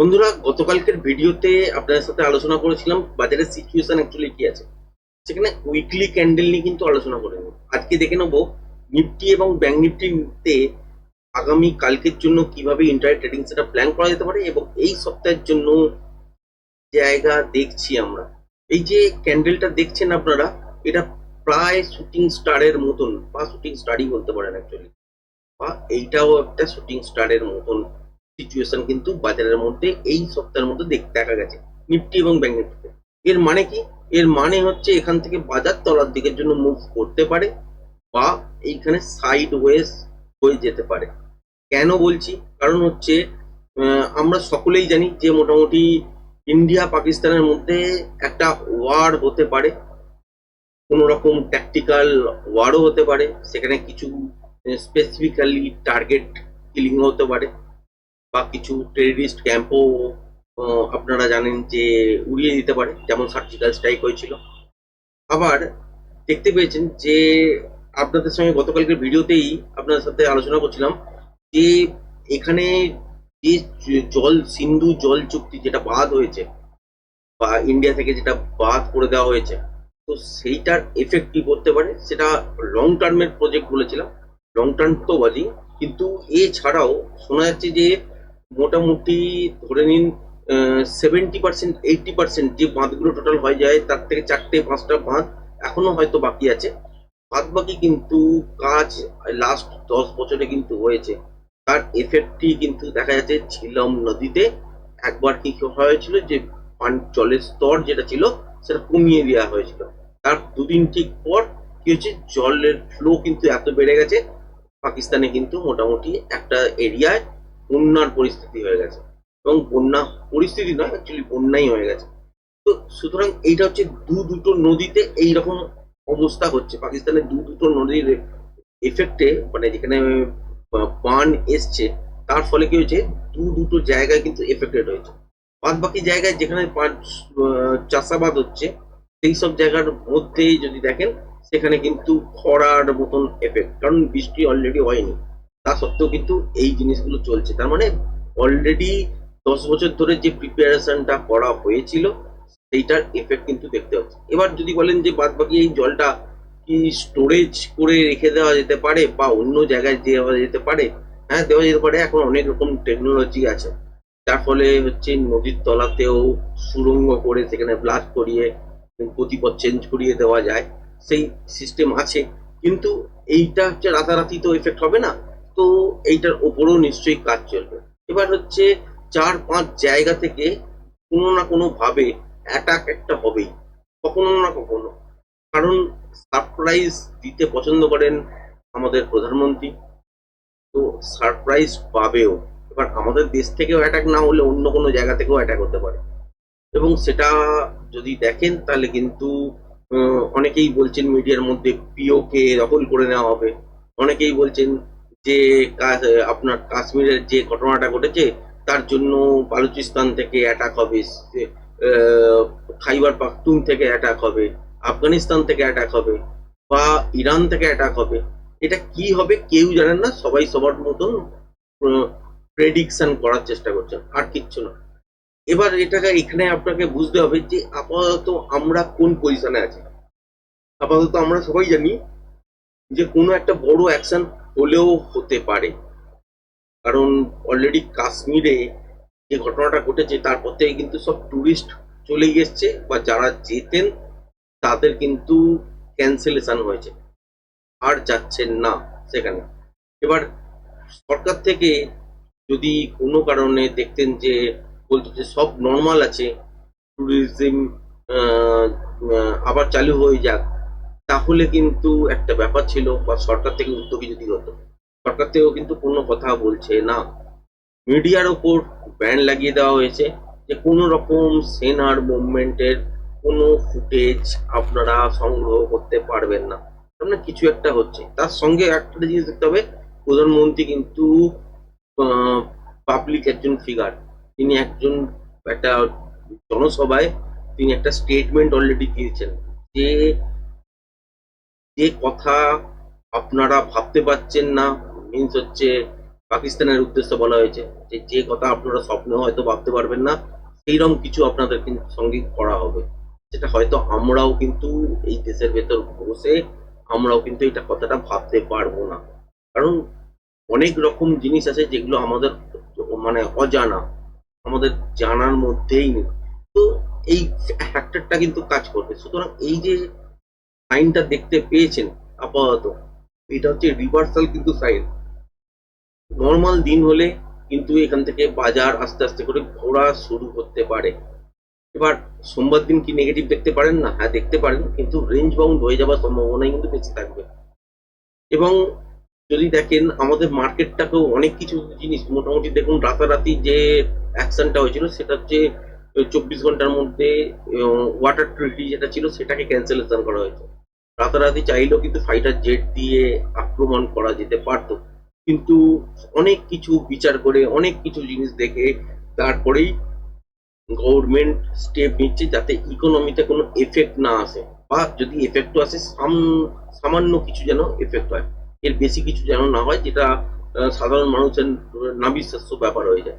বন্ধুরা, গতকালকের ভিডিওতে আপনাদের সাথে আলোচনা করেছিলাম, বাজারের সিচুয়েশন অ্যাকচুয়ালি কি আছে? সেখানে উইকলি ক্যান্ডেল নিয়ে কিন্তু আলোচনা করে নেব। আজকে দেখে নেব নিফটি এবং ব্যাংক নিফটিতে আগামী কালকের জন্য কীভাবে ইন্টার ট্রেডিং সেটা প্ল্যান করা যেতে পারে এবং এই সপ্তাহের জন্য জায়গা দেখছি আমরা। এই যে ক্যান্ডেলটা দেখছেন আপনারা, এটা প্রায় শুটিং স্টারের মতন, বা শুটিং স্টারই বলতে পারেন অ্যাকচুয়ালি বা এইটাও একটা শুটিং স্টারের মতন। সিচুয়েশন কিন্তু বাজারের মধ্যে এই সপ্তাহের মধ্যে দেখতে দেখা গেছে, নিফটি এবং ব্যাংক নিফটিতে। এর মানে কি? এর মানে হচ্ছে এখান থেকে বাজার তলার দিকের জন্য মুভ করতে পারে বা এইখানে সাইড ওয়েজ হয়ে যেতে পারে। কেন বলছি? কারণ হচ্ছে আমরা সকলেই জানি যে মোটামুটি ইন্ডিয়া, পাকিস্তানের মধ্যে একটা ওয়ার হতে পারে। কোনো রকম ট্যাকটিক্যাল ওয়ারও হতে পারে। সেখানে কিছু স্পেসিফিক্যালি টার্গেট কিলিং হতে পারে। বা কিছু টেররিস্ট ক্যাম্পও আপনারা জানেন যে উড়িয়ে দিতে পারে, যেমন সার্জিক্যাল স্ট্রাইক হয়েছিল। আবার দেখতে পেয়েছেন যে আপনাদের সঙ্গে গতকালকের ভিডিওতেই আপনাদের সাথে আলোচনা করছিলাম যে এখানে যে জল, সিন্ধু জল চুক্তি যেটা বাদ হয়েছে বা ইন্ডিয়া থেকে যেটা বাদ করে দেওয়া হয়েছে, তো সেইটার এফেক্ট কি করতে পারে? সেটা লং টার্মের প্রজেক্ট বলেছিলাম। লং টার্ম তো বলি কিন্তু এছাড়াও শোনা যাচ্ছে যে মোটামুটি ধরে নিন সেভেন্টি পার্সেন্ট এইটটি পার্সেন্ট যে বাঁধগুলো টোটাল হয়ে যায়, তার থেকে চারটে, পাঁচটা বাঁধ এখনও হয়তো বাকি আছে। বাদ বাকি কিন্তু কাজ লাস্ট দশ বছরে কিন্তু হয়েছে। তার এফেক্টটি কিন্তু দেখা যাচ্ছে ঝিলম নদীতে। একবার কি হয়েছিল যে জলের স্তর যেটা ছিল, সেটা কমিয়ে দেওয়া হয়েছিল। তার দুদিন ঠিক পর কি হচ্ছে জলের ফ্লো কিন্তু এত বেড়ে গেছে। পাকিস্তানে কিন্তু মোটামুটি একটা এরিয়ায় বন্যার পরিস্থিতি হয়ে গেছে। এবং বন্যা পরিস্থিতি নয় অ্যাকচুয়ালি বন্যাই হয়ে গেছে। তো সুতরাং এইটা হচ্ছে দু দুটো নদীতে এই রকম অবস্থা হচ্ছে। পাকিস্তানের দু দুটো নদীর এফেক্টে মানে যেখানে বান এসছে তার ফলে কি হয়েছে? দু দুটো জায়গায় কিন্তু এফেক্টেড হয়েছে। বাদ বাকি জায়গায় যেখানে আহ, চাষাবাদ হচ্ছে সেই সব জায়গার মধ্যেই যদি দেখেন সেখানে কিন্তু খরার মতন এফেক্ট কারণ বৃষ্টি অলরেডি হয়নি। তা সত্ত্বেও কিন্তু এই জিনিসগুলো চলছে। তার মানে অলরেডি দশ বছর ধরে যে প্রিপারেশনটা করা হয়েছিল, সেইটার এফেক্ট কিন্তু দেখতে হচ্ছে। এবার যদি বলেন যে বাদ বাকি এই জলটা কি স্টোরেজ করে রেখে দেওয়া যেতে পারে বা অন্য জায়গায় দেওয়া যেতে পারে? হ্যাঁ দেওয়া যেতে পারে। এখন অনেক রকম টেকনোলজি আছে। যার ফলে হচ্ছে নদীর তলাতেও সুড়ঙ্গ করে সেখানে ব্লাস্ট করিয়ে গতিপথ চেঞ্জ করিয়ে দেওয়া যায়। সেই সিস্টেম আছে। কিন্তু এইটা হচ্ছে রাতারাতি তো এফেক্ট হবে না। তো এইটার ওপরেও নিশ্চয়ই কাজ চলবে। এবার হচ্ছে চার পাঁচ জায়গা থেকে কোনো না কোনো ভাবে অ্যাটাক একটা হবেই, কখনো না কখনো। কারণ সারপ্রাইজ দিতে পছন্দ করেন আমাদের প্রধানমন্ত্রী, তো সারপ্রাইজ পাবেও। এবার আমাদের দেশ থেকেও অ্যাটাক না হলে অন্য কোনো জায়গা থেকেও অ্যাটাক হতে পারে। এবং সেটা যদি দেখেন তাহলে কিন্তু অনেকেই বলছেন মিডিয়ার মধ্যে পিওকে দখল করে নেওয়া হবে। অনেকেই বলছেন যে আপনার কাশ্মীরের যে ঘটনাটা ঘটেছে, তার জন্য বালুচিস্তান থেকে অ্যাটাক হবে খাইবার পাখতুন থেকে অ্যাটাক হবে, আফগানিস্তান থেকে অ্যাটাক হবে, বা ইরান থেকে অ্যাটাক হবে। এটা কি হবে কেউ জানেন না, সবাই সবার মতন প্রেডিকশন করার চেষ্টা করছেন, আর কিচ্ছু না। এবার এটাকে, এখানে আপনাকে বুঝতে হবে যে, আপাতত আমরা কোন পজিশনে আছি? আপাতত আমরা সবাই জানি যে, কোনো একটা বড় অ্যাকশন হলেও হতে পারে। কারণ অলরেডি কাশ্মীরে যে ঘটনাটা ঘটেছে তারপর থেকে কিন্তু সব টুরিস্ট চলে গেছে বা যারা যেতেন, তাদের কিন্তু ক্যান্সেলেশন হয়েছে। আর যাচ্ছেন না সেখানে। এবার সরকার থেকে যদি কোনো কারণে দেখতেন যে, বলতো যে সব নর্মাল আছে ট্যুরিজম আবার চালু হয়ে যাক তাহলে কিন্তু একটা ব্যাপার ছিল, বা সরকার থেকে উদ্যোগী যদি হতো, সরকার থেকেও কিন্তু কোনো কথা বলছে না। মিডিয়ার ওপর ব্যান লাগিয়ে দেওয়া হয়েছে যে, কোনো রকম সেনার মুভমেন্টের কোনো ফুটেজ আপনারা সংগ্রহ করতে পারবেন না। মানে কিছু একটা হচ্ছে। তার সঙ্গে একটা জিনিস দেখতে হবে, প্রধানমন্ত্রী কিন্তু পাবলিক একজন ফিগার তিনি একজন একটা জনসভায় তিনি একটা স্টেটমেন্ট অলরেডি দিয়েছেন যে যে কথা আপনারা ভাবতে পারছেন না মিন্স হচ্ছে পাকিস্তানের উদ্দেশ্যে বলা হয়েছে, যে যে কথা আপনারা স্বপ্নে হয়তো ভাবতে পারবেন না, সেইরকম কিছু আপনাদের কিন্তু সঙ্গে করা হবে। যেটা হয়তো আমরাও কিন্তু এই দেশের ভেতর বসে আমরাও কিন্তু এটা কথাটা ভাবতে পারব না। কারণ অনেক রকম জিনিস আছে যেগুলো আমাদের মানে অজানা, আমাদের জানার মধ্যেই নেই। তো এই ফ্যাক্টরটা কিন্তু কাজ করবে। সুতরাং এই যে সাইনটা দেখতে পেয়েছেন আপাতত। এটা হচ্ছে রিভার্সাল কিন্তু সাইন। নর্মাল দিন হলে কিন্তু এখান থেকে বাজার আস্তে আস্তে করে ঘোরা শুরু করতে পারে। এবার সোমবার দিন কি নেগেটিভ দেখতে পারেন? না হ্যাঁ দেখতে পারেন, কিন্তু রেঞ্জ বাউন্ড হয়ে যাওয়ার সম্ভাবনাই কিন্তু বেশি থাকবে। এবং যদি দেখেন, আমাদের মার্কেটটাকেও অনেক কিছু জিনিস, মোটামুটি দেখুন, রাতারাতি যে অ্যাকশনটা হয়েছিল, সেটা হচ্ছে চব্বিশ ঘণ্টার মধ্যে ওয়াটার ট্রিটি যেটা ছিল, সেটাকে ক্যান্সেলেশন করা হয়েছে। রাতারাতি চাইলেও কিন্তু ফাইটার জেট দিয়ে আক্রমণ করা যেতে পারতো। কিন্তু অনেক কিছু বিচার করে, অনেক কিছু জিনিস দেখে তারপরেই গভর্নমেন্ট স্টেপ নিচ্ছে যাতে ইকোনমিতে কোনো এফেক্ট না আসে বা যদি এফেক্টও আসে, সাম- সামান্য কিছু যেন এফেক্ট হয়। এর বেশি কিছু যেন না হয়, যেটা সাধারণ মানুষের নাবিশ্বাস্য ব্যাপার হয়ে যায়।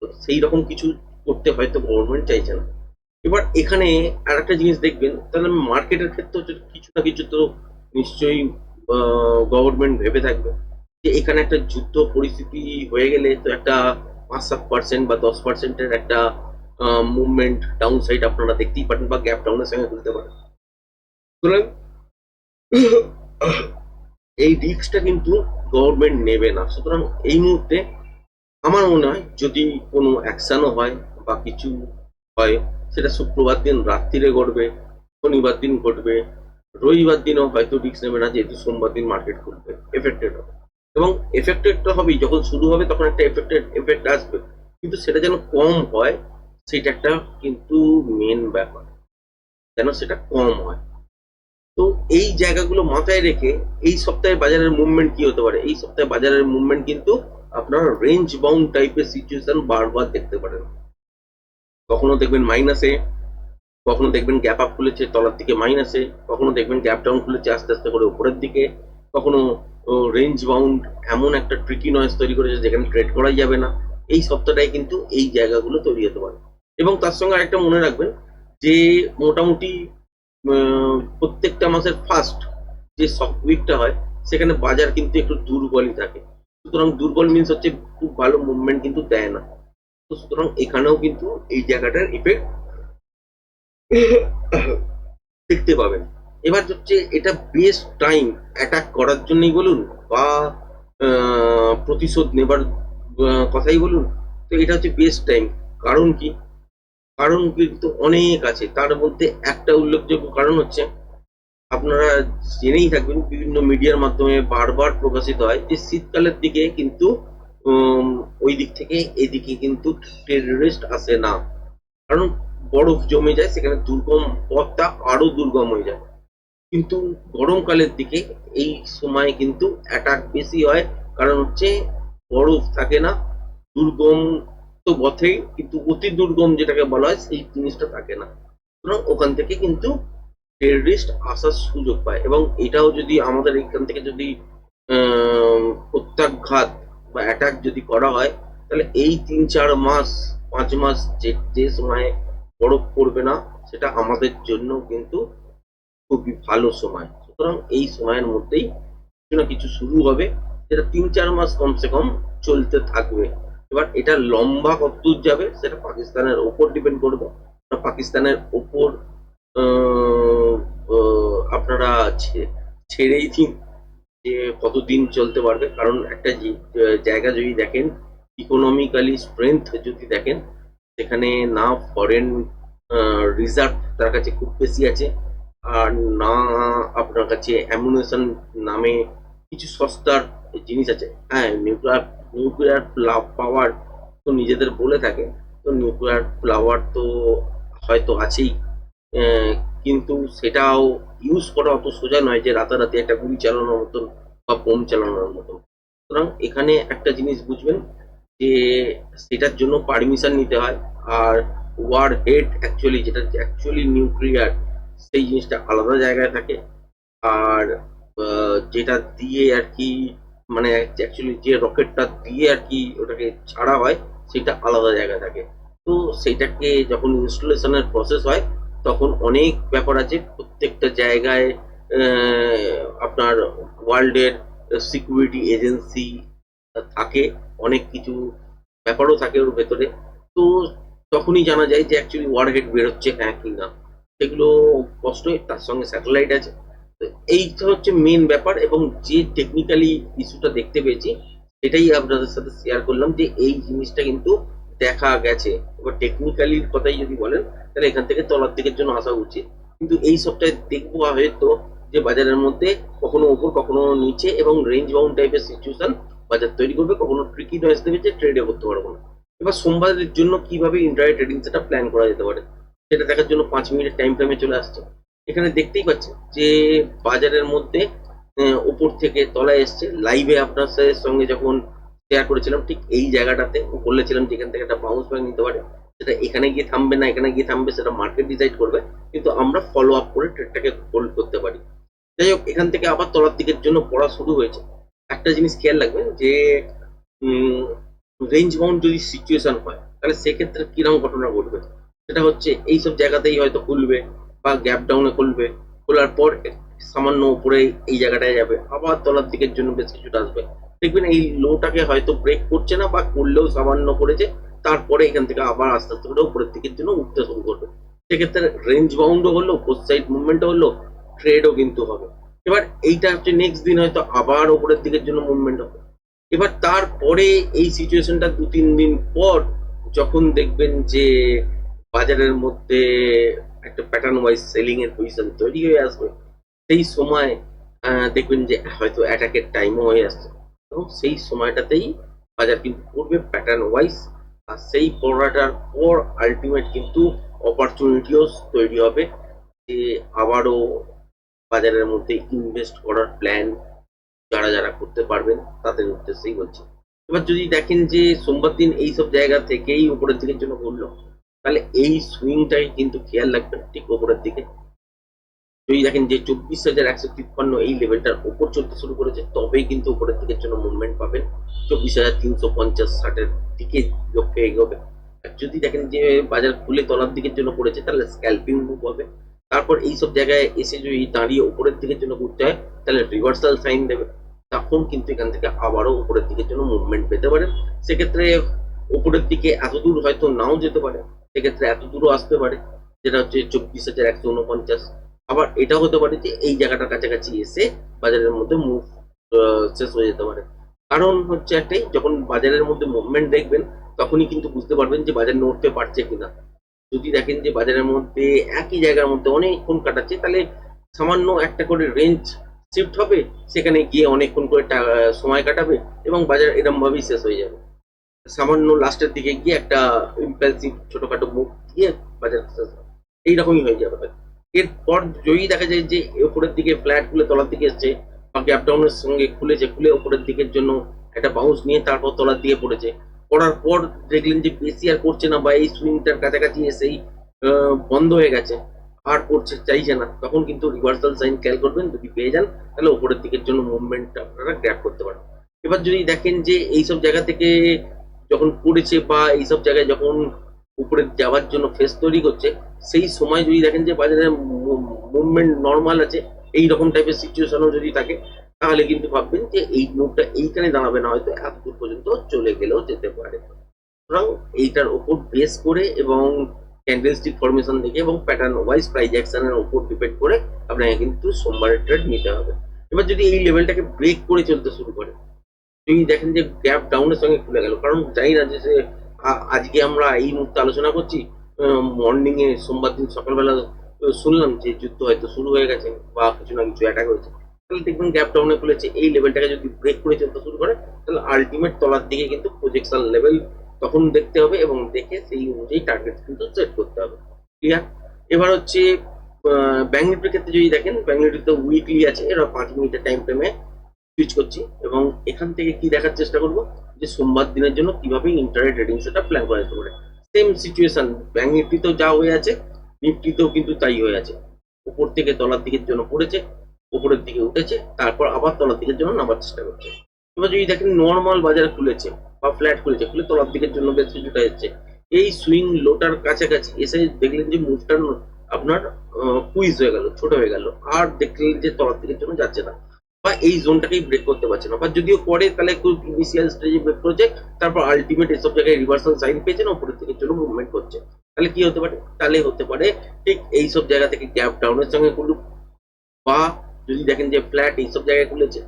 তো সেই রকম কিছু করতে হয়তো গভর্নমেন্ট চাইছে না। এবার এখানে আর একটা জিনিস দেখবেন, তাহলে মার্কেটের ক্ষেত্রেও যদি কিছু না কিছু তো নিশ্চয়ই গভর্নমেন্ট ভেবে থাকবে। যে এখানে একটা যুদ্ধ পরিস্থিতি হয়ে গেলে তো একটা পাঁচ সাত পার্সেন্ট বা দশ পার্সেন্টের একটা মুভমেন্ট ডাউন সাইড আপনারা দেখতেই পারেন বা গ্যাপ ডাউনের সঙ্গে তুলতে পারেন। সুতরাং, এই রিস্কটা কিন্তু গভর্নমেন্ট নেবে না। সুতরাং এই মুহূর্তে আমার মনে হয় যদি কোনো অ্যাকশনও হয় বা কিছু হয় সেটা শুক্রবার দিন, রাত্রিরে ঘটবে, শনিবার দিন ঘটবে, রবিবার দিনও হয়তো রিস্ক নেবে না, যেহেতু সোমবার দিন মার্কেট খুলবে এফেক্টেড হবে। এবং এফেক্টেডটা হবেই, যখন শুরু হবে তখন একটা এফেক্টেড এফেক্ট আসবে। কিন্তু সেটা যেন কম হয়, সেটা একটা কিন্তু মেন ব্যাপার। যেন সেটা কম হয়। তো এই জায়গাগুলো মাথায় রেখে এই সপ্তাহে বাজারের মুভমেন্ট কি হতে পারে? এই সপ্তাহে বাজারের মুভমেন্ট কিন্তু আপনার রেঞ্জ বাউন্ড টাইপের সিচুয়েশন বারবার দেখতে পারেন। কখনো দেখবেন মাইনাসে কখনো দেখবেন গ্যাপ আপ খুলেছে তলার দিকে মাইনাসে কখনো দেখবেন গ্যাপ ডাউন খুলেছে আস্তে আস্তে করে উপরের দিকে, কখনো রেঞ্জ বাউন্ড এমন একটা ট্রিকি নয়েজ তৈরি করেছে যেখানে ট্রেড করাই যাবে না। এই সপ্তাহটায় কিন্তু এই জায়গাগুলো তৈরি হতে পারে। এবং তার সঙ্গে আরেকটা মনে রাখবেন যে, মোটামুটি প্রত্যেকটা মাসের ফার্স্ট যে উইকটা হয়, সেখানে বাজার কিন্তু একটু দুর্বলই থাকে। সুতরাং দুর্বল মিনস হচ্ছে খুব ভালো মুভমেন্ট কিন্তু দেয় না। তো সুতরাং এখানেও কিন্তু এই জায়গাটার ইফেক্ট দেখতে পাবেন। এবার হচ্ছে এটা বেস্ট টাইম অ্যাটাক করার জন্যই বলুন বা প্রতিশোধ নেবার কথাই বলুন, তো এটা হচ্ছে বেস্ট টাইম কারণ কি? কারণ কিন্তু অনেক আছে। তার মধ্যে একটা উল্লেখযোগ্য কারণ হচ্ছে, আপনারা জেনেই থাকবেন বিভিন্ন মিডিয়ার মাধ্যমে বারবার প্রকাশিত হয় যে শীতকালের দিকে কিন্তু ওই দিক থেকে এদিকে কিন্তু টেররিস্ট আসে না। কারণ বরফ জমে যায়, সেখানে দুর্গম পথটা আরও দুর্গম হয়ে যায়। কিন্তু গরমকালের দিকে এই সময় কিন্তু অ্যাটাক বেশি হয়। কারণ হচ্ছে বরফ থাকে না, দুর্গম তো বটেই, কিন্তু অতি দুর্গম যেটাকে বলা হয়, সেই জিনিসটা থাকে না। সুতরাং ওখান থেকে কিন্তু টেররিস্ট আসার সুযোগ পায়। এবং এটাও যদি আমাদের এখান থেকে যদি প্রত্যাঘাত বা অ্যাটাক যদি করা হয়, তাহলে এই তিন চার মাস, পাঁচ মাস যে যে সময়ে বরফ পড়বে না, সেটা আমাদের জন্য কিন্তু খুবই ভালো সময়। সুতরাং এই সময়ের মধ্যেই কিছু না কিছু শুরু হবে, যেটা তিন চার মাস কমসে কম চলতে থাকবে। এবার এটা লম্বা কতদূর যাবে, সেটা পাকিস্তানের ওপর ডিপেন্ড করবে। পাকিস্তানের ওপর আপনারা ছেড়েই দিন। যে কতদিন চলতে পারবে। কারণ একটা জায়গা যদি দেখেন ইকোনমিক্যালি স্ট্রেংথ যদি দেখেন, সেখানে না ফরেন রিজার্ভ তার কাছে খুব বেশি আছে। আর না আপনার কাছে অ্যামুনেশন নামে কিছু সস্তার জিনিস আছে। হ্যাঁ নিউক্লিয়ার নিউক্লিয়ার পাওয়ার তো নিজেদের বলে থাকে। তো নিউক্লিয়ার পাওয়ার তো হয়তো আছেই। কিন্তু সেটাও ইউজ করা অত সোজা নয় যে রাতারাতি একটা গুলি চালানোর মতন বা বোম চালানোর মতন। সুতরাং এখানে একটা জিনিস বুঝবেন যে সেটার জন্য পারমিশন নিতে হয় আর ওয়ার হেড অ্যাকচুয়ালি যেটা অ্যাকচুয়ালি নিউক্লিয়ার সেই জিনিসটা আলাদা জায়গায় থাকে। আর যেটা দিয়ে আর কি মানে অ্যাকচুয়ালি যে রকেটটা দিয়ে আর কি ওটাকে ছাড়া হয়, সেটা আলাদা জায়গায় থাকে। তো সেটাকে যখন ইনস্টলেশনের প্রসেস হয় তখন অনেক ব্যাপার আছে। প্রত্যেকটা জায়গায় আপনার ওয়ার্ল্ডের সিকিউরিটি এজেন্সি থাকে, অনেক কিছু ব্যাপারও থাকে ওর ভেতরে। তো তখনই জানা যায় যে অ্যাকচুয়ালি ওয়ারহেড বেরোচ্ছে হ্যাঁ কি না। সেগুলো কষ্টই তার সঙ্গে স্যাটেলাইট আছে। তো এইটা হচ্ছে মেন ব্যাপার এবং যে টেকনিক্যালি ইস্যুটা দেখতে পেয়েছি, সেটাই আপনাদের সাথে শেয়ার করলাম যে এই জিনিসটা কিন্তু দেখা গেছে। এবার টেকনিক্যালির কথাই যদি বলেন, তাহলে এখান থেকে তলার দিকের জন্য আসা উচিত। কিন্তু এই সপ্তাহে দেখব হয়তো যে বাজারের মধ্যে কখনো উপর, কখনো নিচে এবং রেঞ্জ বাউন্ড টাইপের সিচুয়েশন বাজার তৈরি করবে, কখনো ট্রিকি নয়েস দেবে যে ট্রেডে করতে পারব না। এবার সোমবারের জন্য কীভাবে ইন্টারনেট ট্রেডিং সেটা প্ল্যান করা যেতে পারে? সেটা দেখার জন্য পাঁচ মিনিট টাইম ফ্রেমে চলে আসছে। এখানে দেখতেই পাচ্ছেন যে বাজারের মধ্যে উপর থেকে তলায় এসছে। লাইভে আপনার সঙ্গে যখন শেয়ার করেছিলাম, ঠিক এই জায়গাটাতে বলেছিলাম যে এখান থেকে একটা বাউন্স ব্যাক নিতে পারে। সেটা এখানে গিয়ে থামবে না, এখানে গিয়ে থামবে, সেটা মার্কেট ডিসাইড করবে। কিন্তু আমরা ফলো আপ করে ট্রেডটাকে হোল্ড করতে পারি। যাই হোক, এখান থেকে আবার তলার দিকের জন্য পড়া শুরু হয়েছে। একটা জিনিস খেয়াল রাখবেন যে রেঞ্জ বাউন্ড যদি সিচুয়েশন হয়, তাহলে সেক্ষেত্রে কীরকম ঘটনা ঘটবে? সেটা হচ্ছে এইসব জায়গাতেই হয়তো খুলবে বা গ্যাপ ডাউনে খুলবে। খোলার পর সামান্য উপরে এই জায়গাটায় যাবে। আবার তলার দিকের জন্য বেশ কিছুটা আসবে। দেখবেন এই লোটাকে হয়তো ব্রেক করছে না বা করলেও সামান্য করেছে, তারপরে এখান থেকে আবার আস্তে আস্তে করে উপরের দিকের জন্য উঠতে শুরু করবে। সেক্ষেত্রে রেঞ্জ বাউন্ডও হলো পোস্ট সাইড মুভমেন্টও হলো ট্রেডও কিন্তু হবে। এবার এইটা হচ্ছে নেক্সট দিন হয়তো আবার উপরের দিকের জন্য মুভমেন্ট হবে। এবার তারপরে এই সিচুয়েশনটা দু তিন দিন পর যখন দেখবেন যে বাজারের মধ্যে একটা প্যাটার্ন ওয়াইজ সেলিং এর পজিশন তৈরি হয়ে আসবে, সেই সময় দেখবেন যে হয়তো অ্যাটাকের টাইমও হয়ে আসছে। এবং সেই সময়টাতেই বাজার কিন্তু পড়বে প্যাটার্ন ওয়াইজ আর সেই পড়াটার পর আলটিমেট কিন্তু অপরচুনিটিও তৈরি হবে যে আবারও বাজারের মধ্যে ইনভেস্ট করার প্ল্যান যারা যারা করতে পারবেন তাদের উদ্দেশ্যেই বলছি। এবার যদি দেখেন যে সোমবার দিন এইসব জায়গা থেকেই উপরের দিকের জন্য ঘুরলো, তাহলে এই সুইংটাই কিন্তু খেয়াল রাখবেন ঠিক উপরের দিকে। যদি দেখেন যে চব্বিশ হাজার একশো তিপ্পান্ন এই লেভেলটার উপর চলতে শুরু করেছে, তবেই কিন্তু উপরের দিকের জন্য মুভমেন্ট পাবেন। চব্বিশ হাজার তিনশো পঞ্চাশ ষাটের দিকে লক্ষ্যে এগোবে। আর যদি দেখেন যে বাজার খুলে তলার দিকের জন্য পড়েছে, তাহলে স্ক্যালপিং মুভ হবে। তারপর এইসব জায়গায় এসে যদি দাঁড়িয়ে উপরের দিকের জন্য ঘুরতে হয়, তাহলে রিভার্সাল সাইন দেবে। তখন কিন্তু এখান থেকে আবারও উপরের দিকের জন্য মুভমেন্ট পেতে পারেন সেক্ষেত্রে উপরের দিকে এত দূর হয়তো নাও যেতে পারে। সেক্ষেত্রে এত দূরও আসতে পারে, যেটা হচ্ছে চব্বিশ হাজার একশো উনপঞ্চাশ। আবার এটা হতে পারে যে এই জায়গাটার কাছাকাছি এসে বাজারের মধ্যে মুভ শেষ হয়ে যেতে পারে। কারণ হচ্ছে একটাই, যখন বাজারের মধ্যে মুভমেন্ট দেখবেন, তখনই কিন্তু বুঝতে পারবেন যে বাজার নড়তে পারছে কিনা। যদি দেখেন যে বাজারের মধ্যে একই জায়গার মধ্যে অনেকক্ষণ কাটাচ্ছে, তাহলে সামান্য একটা করে রেঞ্জ শিফট হবে, সেখানে গিয়ে অনেকক্ষণ করে সময় কাটাবে এবং বাজার এরকম ভাবেই শেষ হয়ে যাবে। সামান্য লাস্টের দিকে গিয়ে একটা ইম্পালসিভ ছোটখাটো মুখ দিয়ে বাজার শেষ হবে। এইরকমই হয়ে যাবে। এরপর যদি দেখা যায় যে উপরের দিকে ফ্ল্যাট খুলে তলার দিকে এসছে বা গ্যাপ ডাউনের সঙ্গে খুলেছে, খুলে উপরের দিকের জন্য একটা বাউন্স নিয়ে তারপর তলার দিকে পড়েছে। পড়ার পর দেখলেন যে বেশি আর করছে না বা এই সুইংটার কাছাকাছি এসেই বন্ধ হয়ে গেছে। আর করছে, চাইছে না। তখন কিন্তু রিভার্সাল সাইন খেয়াল করবেন, যদি পেয়ে যান, তাহলে উপরের দিকের জন্য মুভমেন্ট আপনারা গ্র্যাপ করতে পারেন। এবার যদি দেখেন যে এইসব জায়গা থেকে যখন পড়েছে বা এইসব জায়গায় যখন উপরে যাওয়ার জন্য ফেস তৈরি করছে সেই সময় যদি দেখেন যে বাজারে মুভমেন্ট নর্মাল আছে, এই রকম টাইপের সিচুয়েশনও যদি থাকে, তাহলে কিন্তু ভাববেন যে এই মুভটা এইখানে দাঁড়াবে না, হয়তো এত দূর পর্যন্ত চলে গেলেও যেতে পারে। সুতরাং এইটার ওপর বেস করে এবং ক্যান্ডেলস্টিক ফরমেশন দেখে এবং প্যাটার্ন ওয়াইজ প্রাইজ অ্যাকশনের উপর ডিপেন্ড করে আপনাকে কিন্তু সোমবারের ট্রেড নিতে হবে। এবার যদি এই লেভেলটাকে ব্রেক করে চলতে শুরু করে, যদি দেখেন যে গ্যাপ ডাউনের সঙ্গে খুলে গেল, কারণ জানি না যে আজকে আমরা এই মুহূর্তে আলোচনা করছি মর্নিং এ সোমবার দিন সকালবেলা শুনলাম যে যুদ্ধ হয়তো শুরু হয়ে গেছে বা কিছু না কিছু অ্যাটাক হয়েছে। তাহলে দেখবেন গ্যাপ ডাউনে খুলেছে এই লেভেলটাকে যদি ব্রেক করে চলতে শুরু করে, তাহলে আলটিমেট তলার দিকে কিন্তু প্রজেকশন লেভেল তখন দেখতে হবে এবং দেখে সেই অনুযায়ী টার্গেট কিন্তু সেট করতে হবে। ক্লিয়ার এবার হচ্ছে ব্যাঙ্ক নিফটির ক্ষেত্রে যদি দেখেন ব্যাঙ্ক নিফটিতে উইকলি আছে, এরা পাঁচ মিনিটের টাইম ফ্রেমে সুইচ করছি এবং এখান থেকে কি দেখার চেষ্টা করব? যে সোমবার দিনের জন্য কীভাবে ইন্টারনেট ট্রেডিং সেটা প্ল্যান করা যেতে পারে। সেম সিচুয়েশন ব্যাঙ্ক নিফটিতেও যা হয়ে আছে নিফটিতেও কিন্তু তাই হয়ে আছে। উপর থেকে তলার দিকের জন্য পড়েছে, উপরের দিকে উঠেছে, তারপর আবার তলার দিকের জন্য নামার চেষ্টা করছে। এবার যদি দেখেন নর্মাল বাজার খুলেছে বা ফ্ল্যাট খুলেছে, খুলে তলার দিকের জন্য বেশ কিছুটা এসছে। এই সুইং লোটার কাছাকাছি এসে দেখলেন যে মুভটা আপনার কুইজ হয়ে গেল, ছোট হয়ে গেল। আর দেখলেন যে তলার দিকের জন্য যাচ্ছে না। বা এই জোনটাকেই ব্রেক করতে পারছে না। বা যদিও করে তাহলে ইনিশিয়াল স্টেজে ব্রেক করেছে, তারপর আলটিমেট এসব জায়গায় রিভার্সাল সাইন পেয়েছেন ওপরের দিকের জন্য মুভমেন্ট করছে। তাহলে কি হতে পারে? তাহলে হতে পারে ঠিক এই সব জায়গা থেকে গ্যাপ ডাউনের সঙ্গে খুলুক, বা যদি দেখেন যে ফ্ল্যাট এইসব জায়গায় খুলেছে,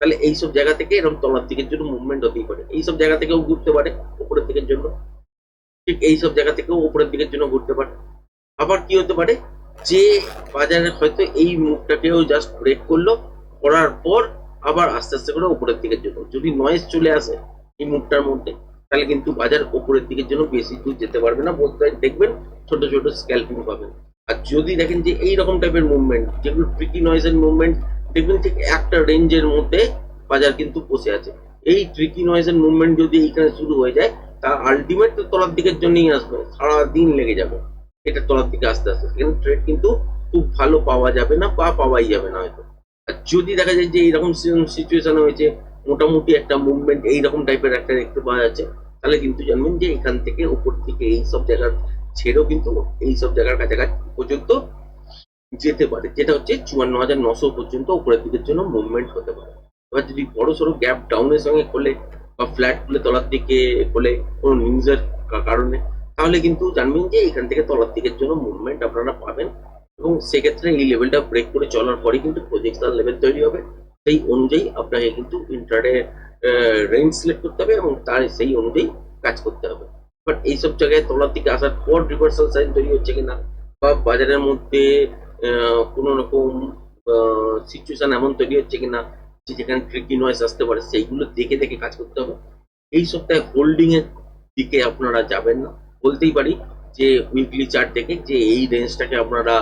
তাহলে এইসব জায়গা থেকে এরকম তলার দিকের জন্য মুভমেন্ট হতেই পারে। এইসব জায়গা থেকেও ঘুরতে পারে উপরের দিকের জন্য। ঠিক এইসব জায়গা থেকেও উপরের দিকের জন্য ঘুরতে পারে। আবার কি হতে পারে? যে বাজারে হয়তো এই মুভটাকেও জাস্ট ব্রেক করল করার পর আবার আস্তে আস্তে করে উপরের দিকের জন্য যদি নয়েজ চলে আসে এই মুখটার মধ্যে, তাহলে কিন্তু বাজার উপরের দিকের জন্য বেশি দূর যেতে পারবে না। বলতে দেখবেন ছোট ছোট স্ক্যাল্পিং পাবেন। আর যদি দেখেন যে এই রকম টাইপের মুভমেন্ট যেগুলো ট্রিকি নয়েজের মুভমেন্ট দেখবেন ঠিক একটা রেঞ্জের মধ্যে বাজার কিন্তু বসে আছে। এই ট্রিকি নয়েজের মুভমেন্ট যদি এইখানে শুরু হয়ে যায় তা আলটিমেট তো তলার দিকের জন্যই আসবে। সারাদিন লেগে যাবে। এটা তলার দিকে আস্তে আস্তে। সেখানে ট্রেড কিন্তু খুব ভালো পাওয়া যাবে না বা পাওয়াই যাবে না হয়তো। যদি দেখা যায় যে এইরকম সিচুয়েশন হয়েছে, মোটামুটি একটা মুভমেন্ট এইরকম টাইপের একটা দেখতে পাওয়া যাচ্ছে, তাহলে কিন্তু জানবেন যে এখান থেকে উপর থেকে এই সব জায়গার ছেড়েও কিন্তু এই সব জায়গার কাছাকাছি পর্যন্ত যেতে পারে, যেটা হচ্ছে চুয়ান্ন হাজার নশো পর্যন্ত উপরের দিকের জন্য মুভমেন্ট হতে পারে। এবার যদি বড় সড়ো গ্যাপ ডাউনের সঙ্গে খোলে বা ফ্ল্যাট খুলে তলার দিকে খোলে কোনো নিউজের কারণে, তাহলে কিন্তু জানবেন যে এখান থেকে তলার দিকের জন্য মুভমেন্ট আপনারা পাবেন। এবং সেক্ষেত্রে এই লেভেলটা ব্রেক করে চলার পরে কিন্তু প্রজেকশন লেভেল তৈরি হবে। সেই অনুযায়ী আপনাকে কিন্তু ইন্টারডে রেঞ্জ সিলেক্ট করতে হবে এবং তার সেই অনুযায়ী কাজ করতে হবে। বাট এইসব জায়গায় তলার দিকে আসার পর রিভার্সাল সাইন তৈরি হচ্ছে কিনা বা বাজারের মধ্যে কোনো রকম সিচুয়েশন এমন তৈরি হচ্ছে কিনা যে যেখানে ট্রিকি নয়েস আসতে পারে, সেইগুলো দেখে দেখে কাজ করতে হবে। এই সপ্তাহে হোল্ডিং এর দিকে আপনারা যাবেন না। বলতেই পারি যে উইকলি চার্ট দেখে যে এই রেঞ্জটাকে আপনারা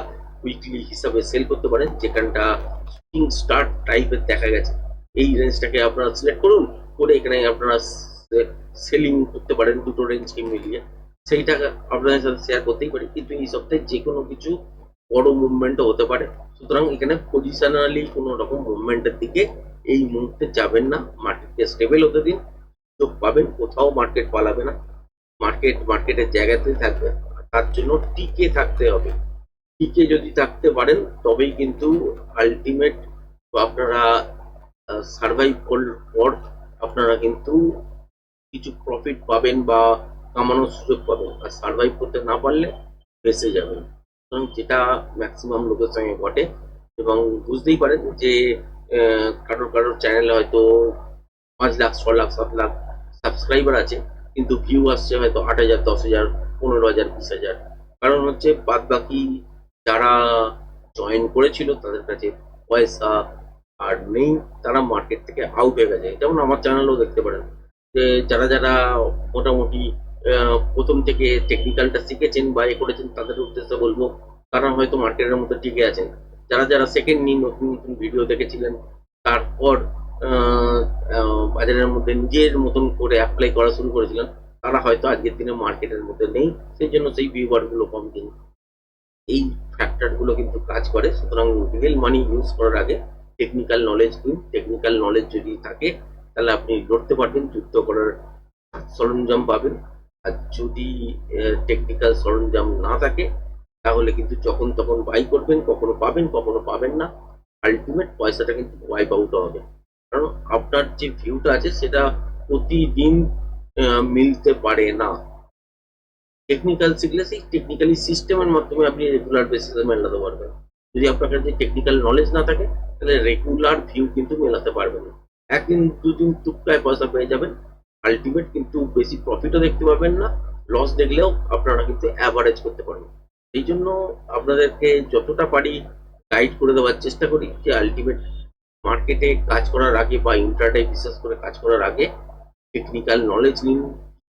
উইকলি হিসাবে সেল করতে পারেন, যেখানটা শুটিং স্টার্ট টাইপের দেখা গেছে। এই রেঞ্জটাকে আপনারা সিলেক্ট করুন, করে এখানে আপনারা সেলিং করতে পারেন দুটো রেঞ্জকে মিলিয়ে। সেইটা আপনাদের সাথে শেয়ার করতেই পারি। কিন্তু এই সপ্তাহে যে কোনো কিছু বড় মুভমেন্টও হতে পারে। সুতরাং এখানে পজিশনালি কোনো রকম মুভমেন্টের দিকে এই মুহূর্তে যাবেন না। মার্কেটকে স্টেবল হতে দিন। চোখ পাবেন, কোথাও মার্কেট পালাবে না। মার্কেট মার্কেটের জায়গাতে থাকবে তার জন্য টিকে থাকতে হবে। টিকে যদি থাকতে পারেন, তবেই কিন্তু আলটিমেট আপনারা সার্ভাইভ করার পর আপনারা কিন্তু কিছু প্রফিট পাবেন বা কামানোর সুযোগ পাবেন। আর সার্ভাইভ করতে না পারলে বেঁচে যাবেন। সুতরাং যেটা ম্যাক্সিমাম লোকের সঙ্গে ঘটে এবং বুঝতেই পারেন যে কারোর কারোর চ্যানেলে হয়তো পাঁচ লাখ, ছ লাখ, সাত লাখ সাবস্ক্রাইবার আছে, কিন্তু ভিউ আসছে হয়তো আট হাজার, দশ হাজার, পনেরো হাজার, বিশ হাজার। কারণ হচ্ছে বাদ বাকি যারা জয়েন করেছিল তাদের কাছে পয়সা আর নেই তারা মার্কেট থেকে আউট হয়ে গেছে। যেমন আমার চ্যানেলও দেখতে পারেন যে যারা যারা মোটামুটি প্রথম থেকে টেকনিক্যালটা শিখেছেন বা এ করেছেন তাদের উদ্দেশ্যে বলব, তারা হয়তো মার্কেটের মধ্যে টিকে আছেন। যারা যারা সেকেন্ড নিয়ে নতুন নতুন ভিডিও দেখেছিলেন, তারপর বাজারের মধ্যে নিজের মতন করে অ্যাপ্লাই করা শুরু করেছিলেন, তারা হয়তো আজকের দিনে মার্কেটের মধ্যে নেই, সেই জন্য সেই ভিউয়ারগুলো কম দিন এই ফ্যাক্টরগুলো কিন্তু কাজ করে। সুতরাং রিয়েল মানি ইউজ করার আগে টেকনিক্যাল নলেজ দিন। টেকনিক্যাল নলেজ যদি থাকে, তাহলে আপনি লড়তে পারবেন যুদ্ধ করার সরঞ্জাম পাবেন। আর যদি টেকনিক্যাল সরঞ্জাম না থাকে, তাহলে কিন্তু যখন তখন বাই করবেন, কখনো পাবেন কখনো পাবেন না। আলটিমেট পয়সাটা কিন্তু ওয়াইপ আউট হবে। কারণ আপনার যে ভিউটা আছে, সেটা প্রতিদিন মিলতে পারে না। টেকনিক্যাল শিখলে সেই টেকনিক্যালি সিস্টেমের মাধ্যমে আপনি রেগুলার বেসিসে মেলাতে পারবেন। যদি আপনার কাছে টেকনিক্যাল নলেজ না থাকে, তাহলে রেগুলার ভিউ কিন্তু মেলাতে পারবেন না। একদিন, দুদিন টুকটায় পয়সা পেয়ে যাবেন। আলটিমেট কিন্তু বেশি প্রফিটও দেখতে পাবেন না। লস দেখলেও আপনারা কিন্তু অ্যাভারেজ করতে পারবেন। এই জন্য আপনাদেরকে যতটা পারি গাইড করে দেওয়ার চেষ্টা করি যে আলটিমেট মার্কেটে কাজ করার আগে বা ইন্টারডে বিশেষ করে কাজ করার আগে টেকনিক্যাল নলেজ নিন।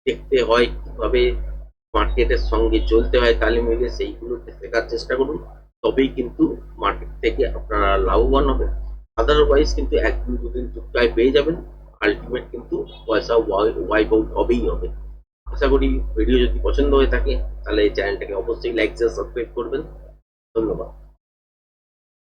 দেখতে হয় কীভাবে মার্কেটের সঙ্গে চলতে হয় তালে মিলে সেইগুলোকে শেখার চেষ্টা করুন। তবেই কিন্তু মার্কেট থেকে আপনারা লাভবান হবেন। আদারওয়াইজ কিন্তু একদিন দুদিন টুকটায় পেয়ে যাবেন। আলটিমেট কিন্তু পয়সা ওয়াইপ আউট হবেই হবে। আশা করি ভিডিও যদি পছন্দ হয়ে থাকে, তাহলে চ্যানেলটাকে অবশ্যই লাইক সাবস্ক্রাইব করবেন। ধন্যবাদ।